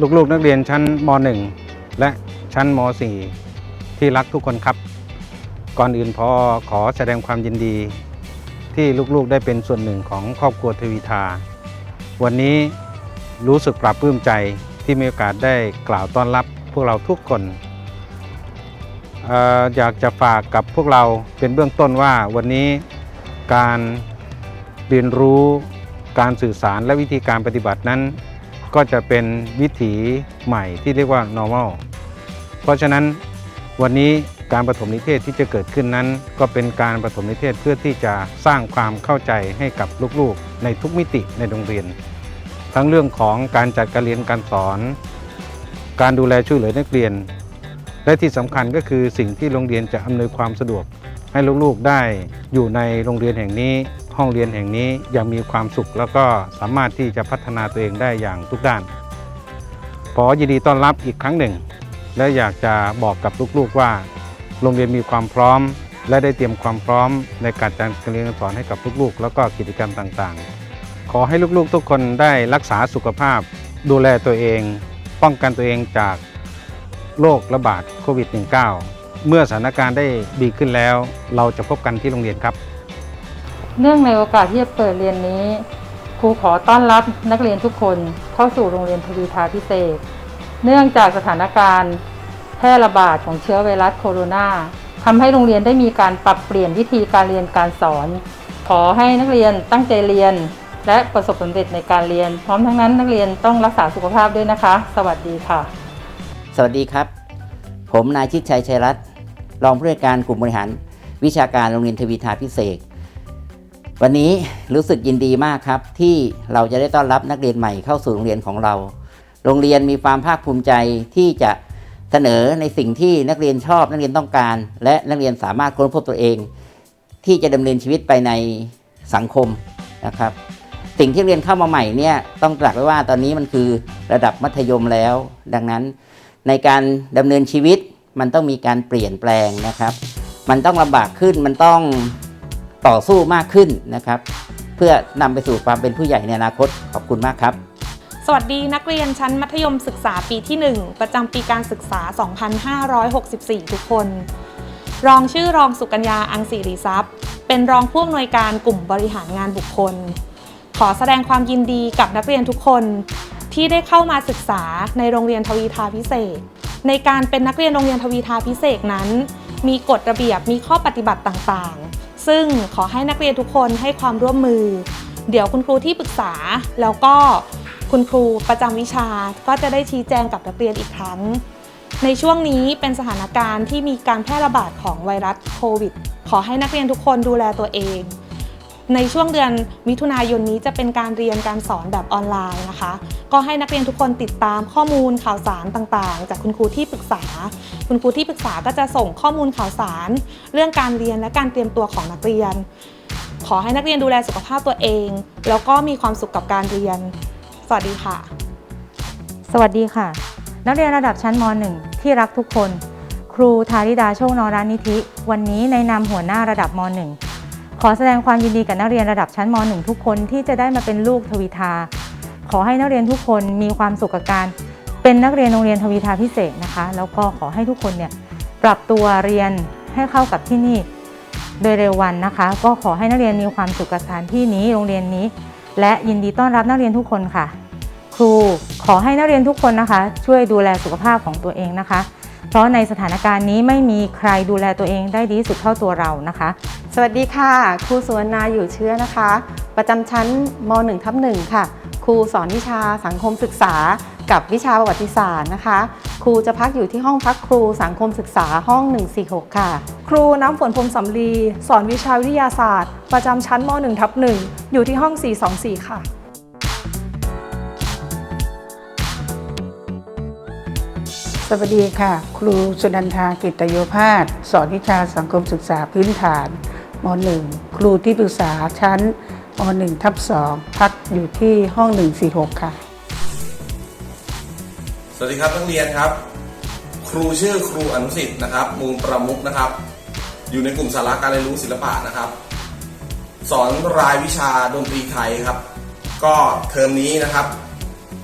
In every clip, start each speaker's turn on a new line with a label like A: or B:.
A: ลูกๆนักเรียนชั้นม .1 และชั้นม .4 ที่รักทุกคนครับ ก่อนอื่นพอขอแสดงความยินดี ที่ลูกๆได้เป็นส่วนหนึ่งของครอบครัวทวีทา วันนี้รู้สึกปลาบปลื้มใจที่มีโอกาสได้กล่าวต้อนรับพวกเราทุกคนอออยากจะฝากกับพวกเราเป็นเบื้องต้นว่าวันนี้การเรียนรู้การสื่อสารและวิธีการปฏิบัตินั้น ก็จะเป็นวิถีใหม่ที่เรียกว่า normal เพราะฉะนั้นวันนี้การปฐมนิเทศที่จะเกิดขึ้นนั้น ก็เป็นการปฐมนิเทศเพื่อที่จะสร้างความเข้าใจให้กับลูกๆ ในทุกมิติในโรงเรียน ทั้งเรื่องของการจัดการเรียนการสอน การดูแลช่วยเหลือนักเรียน และที่สำคัญก็คือสิ่งที่โรงเรียนจะอำนวยความสะดวกให้ลูกๆได้อยู่ในโรงเรียนแห่งนี้ ห้องเรียนแห่งนี้ย่างมีความสุข แล้วก็สามารถที่จะพัฒนาตัวเองได้อย่างทุกด้านขอยินดีต้อนรับอีกครั้งหนึ่ง และอยากจะบอกกับลูกๆว่า โรงเรียนมีความพร้อม และได้เตรียมความพร้อม ในการจัดการเรียนการสอนให้กับลูกๆ แล้วก็กิจกรรมต่างๆ ขอให้ลูกๆ ทุกคนได้รักษาสุขภาพ ดูแลตัวเอง ป้องกันตัวเองจากโรคระบาดโควิด -19 เมื่อสถานการณ์ได้ดีขึ้นแล้ว เราจะพบกันที่โรงเรียนครับ
B: เนื่องในโอกาสที่จะเปิดเรียนนี้ ครูขอต้อนรับนักเรียนทุกคนเข้าสู่โรงเรียนทวีทาพิเศษ เนื่องจากสถานการณ์แพร่ระบาดของเชื้อไวรัสโคโรนาทำให้โรงเรียนได้มีการปรับเปลี่ยนวิธีการเรียนการสอน ขอให้นักเรียนตั้งใจเรียน และประสบผลสำเร็จในการเรียน พร้อมทั้งนั้นนักเรียนต้องรักษาสุขภาพด้วยนะคะ สวัสดีค่ะ
C: สวัสดีครับ ผมนายชิดชัยชัยรัตน์รองผู้อำนวยการกลุ่มบริหาร วิชาการโรงเรียนทวีทาพิเศษ วันนี้รู้สึกยินดีมากครับ ที่เราจะได้ต้อนรับนักเรียนใหม่เข้าสู่โรงเรียนของเรา โรงเรียนมีความภาคภูมิใจที่จะเสนอในสิ่งที่นักเรียนชอบนักเรียนต้องการ และนักเรียนสามารถค้นพบตัวเอง ที่จะดำเนินชีวิตไปในสังคมนะครับ สิ่งที่เรียนเข้ามาใหม่เนี่ยต้องตรัสไว้ว่าตอนนี้มันคือระดับมัธยมแล้ว ดังนั้นในการดำเนินชีวิตมันต้องมีการเปลี่ยนแปลงนะครับ มันต้องลำบากขึ้นมันต้อง ต่อสู้มากขึ้นนะครับ เพื่อนำไปสู่ความเป็นผู้ใหญ่ในอนาคตขอบคุณมากครับ
D: สวัสดีนักเรียนชั้นมัธยมศึกษาปีที่ 1 ประจำปีการศึกษา 2564 ทุกคน รองชื่อรองสุกัญญาอังสีรีทรัพย์ เป็นรองผู้อำนวยการกลุ่มบริหารงานบุคคล ขอแสดงความยินดีกับนักเรียนทุกคน ที่ได้เข้ามาศึกษาในโรงเรียนทวีทาพิเศษ ในการเป็นนักเรียนโรงเรียนทวีทาพิเศษนั้น มีกฎระเบียบมีข้อปฏิบัติต่างๆ ซึ่งขอให้นักเรียนทุกคนให้ความร่วมมือ เดี๋ยวคุณครูที่ปรึกษา แล้วก็คุณครูประจำวิชาก็จะได้ชี้แจงกับนักเรียนอีกครั้ง ในช่วงนี้เป็นสถานการณ์ที่มีการแพร่ระบาดของไวรัสโควิด ขอให้นักเรียนทุกคนดูแลตัวเอง ในช่วงเดือนมิถุนายนนี้จะเป็นการเรียนการสอนแบบออนไลน์นะคะ ก็ให้นักเรียนทุกคนติดตามข้อมูลข่าวสารต่างๆ จากคุณครูที่ปรึกษา คุณครูที่ปรึกษาก็จะส่งข้อมูลข่าวสาร เรื่องการเรียนและการเตรียมตัวของนักเรียน ขอให้นักเรียนดูแลสุขภาพตัวเอง แล้วก็มีความสุขกับการเรียน สวัสดีค่ะ
B: สวัสดีค่ะ นักเรียนระดับชั้นม .1 ที่รักทุกคน ครูธาริดาโชคนรานิธิ วันนี้ในนามหัวหน้าระดับม .1 อแสดงความยินดีกับนักเรียนระดับชั้นม .1 ทุกคนที่จะได้มาเป็นลูกทวีทา ขอให้นักเรียนทุกคนมีความสุขกับการ เป็นนักเรียนโรงเรียนทวีทาพิเศษนะคะ แล้วก็ขอให้ทุกคนเนี่ยปรับตัวเรียนให้เข้ากับที่นี่โดยเร็ววันนะคะ ก็ขอให้นักเรียนมีความสุขกับสถานที่นี้โรงเรียนนี้ และยินดีต้อนรับนักเรียนทุกคนค่ะ ครูขอให้นักเรียนทุกคนนะคะ ช่วยดูแลสุขภาพของตัวเองนะคะ เพราะในสถานการณ์นี้ไม่มีใครดูแลตัวเองได้ดีที่สุดเท่าตัวเรานะคะ
E: สวัสดีค่ะ ครูสุวรรณาอยู่เชื้อนะคะ ประจำชั้นม .1 ทับ1ค่ะ ครูสอนวิชาสังคมศึกษา กับวิชาประวัติศาสตร์นะคะ ครูจะพักอยู่ที่ห้องพักครูสังคมศึกษาห้อง 146 ค่ะ
F: ครูน้ำฝนพรมสำลีสอนวิชาวิทยาศาสตร์ ประจำชั้นม .1 ทับ1อยู่ที่ห้อง 424 ค่ะ
G: สวัสดีค่ะ ครูสุนันทากิตโยภาสสอนวิชาสังคมศึกษาพื้นฐานม .1 ครูที่ปรึกษาชั้นม .1 ทับ2พักอยู่ที่ห้อง 146 ค่ะ
H: สวัสดีครับนักเรียนครับ ครูชื่อครูอนุสิทธิ์นะครับ มูลประมุกนะครับ อยู่ในกลุ่มสาระการเรียนรู้ศิลปะนะครับ สอนรายวิชาดนตรีไทยครับ ก็เทอมนี้นะครับ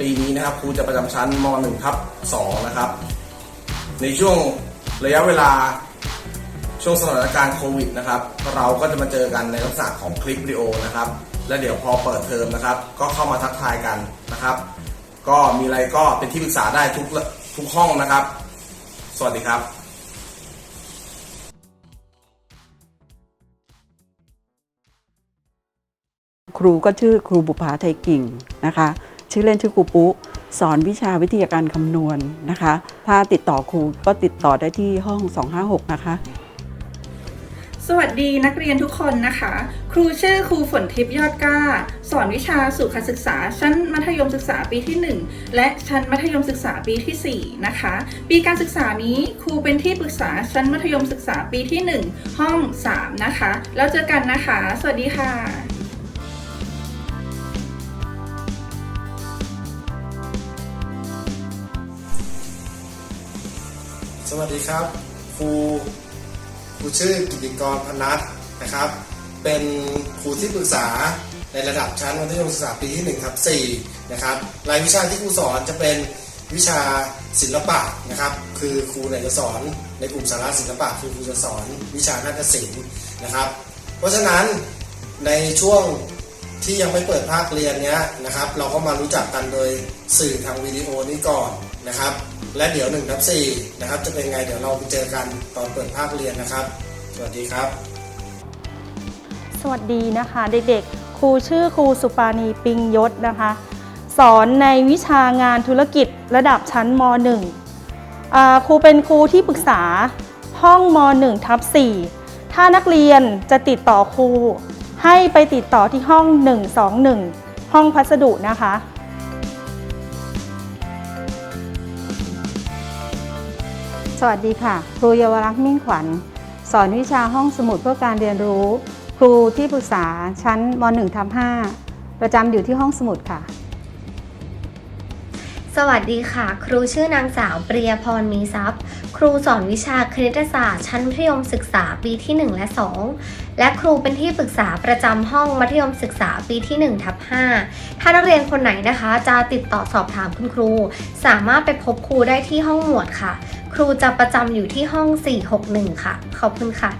H: ปีนี้นะครับครูจะประจำชั้นม .1 ทับ2นะครับ ในช่วงระยะเวลาช่วงสถานการณ์โควิดนะครับ เราก็จะมาเจอกันในลักษณะของคลิปวิดีโอนะครับ และเดี๋ยวพอเปิดเทอมนะครับ ก็เข้ามาทักทายกันนะครับ ก็มีอะไรก็เป็นที่ปรึกษาได้ทุกทุกห้องนะครับ สวัสดีครับ
I: ครูก็ชื่อครูบุภาไทยกิ่งนะคะ ชื่อเล่นชื่อครูปุ๊ สอนวิชาวิทยาการคำนวณนะคะ ถ้าติดต่อครูก็ติดต่อได้ที่ห้อง 256 นะคะ
J: สวัสดีนักเรียนทุกคนนะคะ ครูชื่อครูฝนทิพย์ยอดกล้า สอนวิชาสุขศึกษา ชั้นมัธยมศึกษาปีที่ 1 และชั้นมัธยมศึกษาปีที่ 4 นะคะ ปีการศึกษานี้ครูเป็นที่ปรึกษาชั้นมัธยมศึกษาปีที่ 1 ห้อง 3 นะคะ แล้วเจอกันนะคะ สวัสดีค่ะ
K: สวัสดีครับครูครูชื่อกิติกรพนัทนะครับ เป็นครูที่ปรึกษาในระดับชั้นมัธยมศึกษาปีที่1ทับ4นะครับรายวิชาที่ครูสอนจะเป็นวิชาศิลปะนะครับ คือครูเนี่ยจะสอนในกลุ่มสาระศิลปะคือครูจะสอนวิชานาฏศิลป์นะครับ เพราะฉะนั้นในช่วงที่ยังไม่เปิดภาคเรียนเนี้ยนะครับ เราก็มารู้จักกันโดยสื่อทางวิดีโอนี้ก่อน นะครับ และเดี๋ยว1ทับ4นะครับ จะเป็นไงเดี๋ยวเราไปเจอกันตอนเปิดภาคเรียนนะครับ สวัสดีครับ
L: สวัสดีนะคะเด็กๆ ครูชื่อครูสุปานีปิงยศนะคะ สอนในวิชางานธุรกิจระดับชั้นม .1 ครูเป็นครูที่ปรึกษาห้องม .1 ทับ4ถ้านักเรียนจะติดต่อครูให้ไปติดต่อที่ห้อง 121 ห้องพัสดุนะคะ
E: สวัสดีค่ะ ครูเยาวรักษ์มิ่งขวัญ สอนวิชาห้องสมุดเพื่อการเรียนรู้ ครูที่ปรึกษาชั้นม .1 ทับ5ประจำอยู่ที่ห้องสมุดค่ะ
M: สวัสดีค่ะ ครูชื่อนางสาวปริยพรมีทรัพย์ ครูสอนวิชาคณิตศาสตร์ชั้นมัธยมศึกษาปีที่ 1 และ 2 และครูเป็นที่ปรึกษาประจำห้องมัธยมศึกษาปีที่1ทับ5ถ้านักเรียนคนไหนนะคะ จะติดต่อสอบถามคุณครู สามารถไปพบครูได้ที่ห้องหมวดค่ะ ครูจะประจำอยู่ที่ห้อง 461 ค่ะ ขอบคุณค่ะ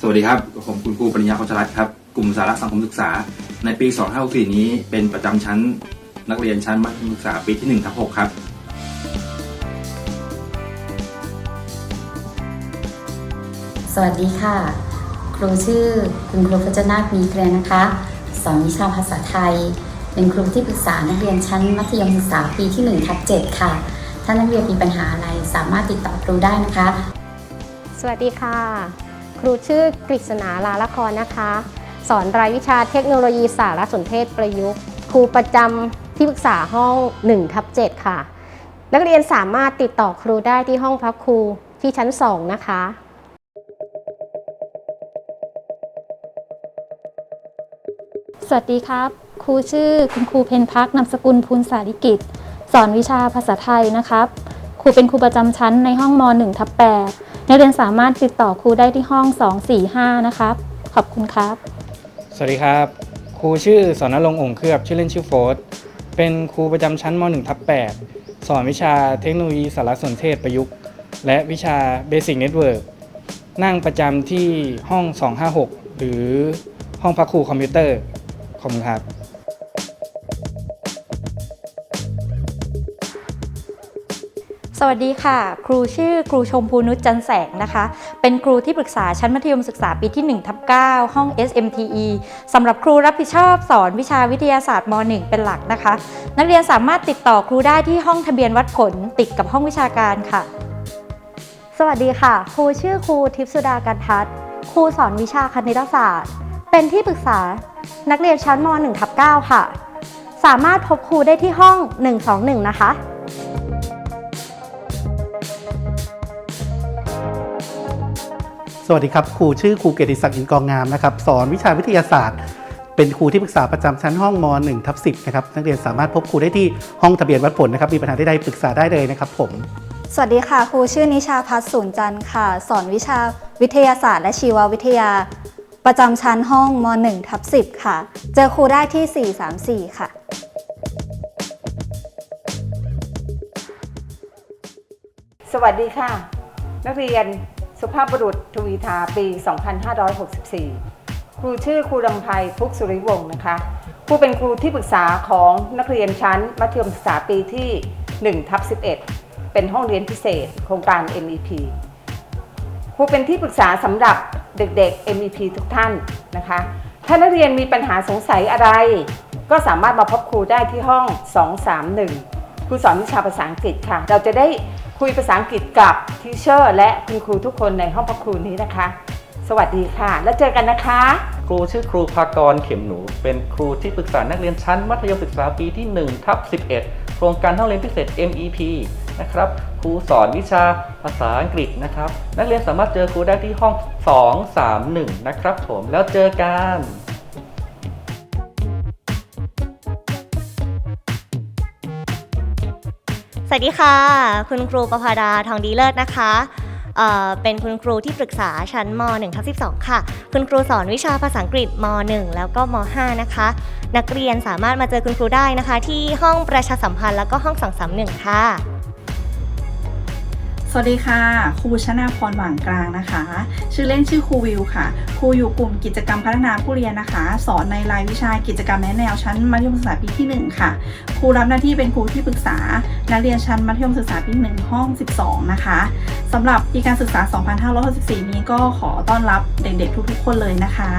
N: สวัสดีครับ ผมคุณครูปริญญาโคชรัตน์ครับ กลุ่มสาระสังคมศึกษา ในปี 2564 นี้เป็นประจำชั้นนักเรียนชั้นมัธยมศึกษาปีที่1ทับ6ครับ
O: สวัสดีค่ะ ครูชื่อคุณครูพัชนาถมีเกรียนนะคะสอนวิชาภาษาไทย เป็นครูที่ปรึกษานักเรียนชั้นมัธยมศึกษาปีที่1ทับ7ค่ะ ถ้านักเรียนมีปัญหาอะไรสามารถติดต่อครูได้นะคะ
P: สวัสดีค่ะ ครูชื่อกฤษณาลาละครนะคะ สอนรายวิชาเทคโนโลยีสารสนเทศประยุกต์ ครูประจำที่ปรึกษาห้อง1ทับ7ค่ะ นักเรียนสามารถติดต่อครูได้ที่ห้องพักครูที่ชั้น 2 นะคะ
Q: สวัสดีครับ ครูชื่อคุณครูเพนพักนามสกุลภูลสาริกิจ สอนวิชาภาษาไทยนะครับ ครูเป็นครูประจำชั้นในห้องม .1 ทับ8นักเรียนสามารถติดต่อครูได้ที่ห้อง 245 นะครับ ขอบคุณครับ
R: สวัสดีครับ ครูชื่อสอนนรงค์องค์เคลือบชื่อเล่นชื่อโฟสเป็นครูประจำชั้นม .1 ทับ8สอนวิชาเทคโนโลยีสารสนเทศประยุกต์ และวิชา Basic Network นั่งประจำที่ห้อง 256 หรือห้องพักครูคอมพิวเตอร์ อบคุณครับ
L: สวัสดีค่ะ ครูชื่อครูชมพูนุชจันแสงนะคะ เป็นครูที่ปรึกษาชั้นมัธยมศึกษาปีที่1ทับ9ห้อง SMTE สำหรับครูรับผิดชอบสอนวิชาวิทยาศาสตร์ม .1 เป็นหลักนะคะ นักเรียนสามารถติดต่อครูได้ที่ห้องทะเบียนวัดผลติดกับห้องวิชาการค่ะ
P: สวัสดีค่ะ ครูชื่อครูทิพย์สุดากันทัศน์ครูสอนวิชาคณิตศาสตร์ เป็นที่ปรึกษา นักเรียนชั้นม .1 ทับ9ค่ะ สามารถพบครูได้ที่ห้อง 121 นะคะ
S: สวัสดีครับครูชื่อครูเกียรติศักดิ์อินกองงามนะครับสอนวิชาวิทยาศาสตร์ เป็นครูที่ปรึกษาประจำชั้นห้องม .1 ทับ10นะครับนักเรียนสามารถพบครูได้ที่ห้องทะเบียนวัดผลนะครับมีปัญหาใดๆปรึกษาได้เลยนะครับผม
T: สวัสดีค่ะ ครูชื่อนิชาพัฒน์ศูนย์จันทร์ค่ะ สอนวิชาวิทยาศาสตร์ และชีววิทยา ประจำชั้นห้องม .1 ทับ10 ค่ะ เจอครูได้ที่ 434 ค่ะ
U: สวัสดีค่ะ นักเรียนสุภาพบุรุษทวีทาปี 2564 ครูชื่อครูดำไพพุกสุริวงศ์นะคะครูเป็นครูที่ปรึกษาของนักเรียนชั้น มัธยมศึกษาปีที่1ทับ11 เป็นห้องเรียนพิเศษ โครงการ MEP ครูเป็นที่ปรึกษาสำหรับเด็กๆ MEP ทุกท่านนะคะ ถ้านักเรียนมีปัญหาสงสัยอะไร ก็สามารถมาพบครูได้ที่ห้อง 231 ครูสอนวิชาภาษาอังกฤษค่ะ เราจะได้คุยภาษาอังกฤษกับทีเชอร์และคุณครูทุกคนในห้องพักครูนี้นะคะ สวัสดีค่ะ แล้วเจอกันนะคะ
R: ครูชื่อครูภากรเข็มหนู เป็นครูที่ปรึกษานักเรียนชั้นมัธยมศึกษาปีที่1ทับ11 โครงการห้องเรียนพิเศษ MEP นะครับครูสอนวิชาภาษาอังกฤษนะครับ นักเรียนสามารถเจอครูได้ที่ห้อง 231 นะครับผมแล้วเจอกัน
V: สวัสดีค่ะ คุณครูประภาดาทองดีเลิศนะคะเเป็นคุณครูที่ปรึกษาชั้นม .1 ทับ12 ค่ะ คุณครูสอนวิชาภาษาอังกฤษม .1 แล้วก็ม .5 นะคะ นักเรียนสามารถมาเจอคุณครูได้นะคะ ที่ห้องประชาสัมพันธ์แล้วก็ห้อง 231 ค่ะ
L: วัสดีค่ะ ครูชนาพรหว่างกลางนะคะ ชื่อเล่นชื่อครูวิวค่ะ ครูอยู่กลุ่มกิจกรรมพัฒนาผู้เรียนนะคะ สอนในรายวิชากิจกรรมแนะแนวชั้นมัธยมศึกษาปีที่ 1 ค่ะ ครูรับหน้าที่เป็นครูที่ปรึกษา นักเรียนชั้นมัธยมศึกษาปี 1 ห้อง 12 นะคะสำหรับปีการศึกษา 2564 นี้ก็ขอต้อนรับเด็กๆทุกๆ คนเลยนะคะ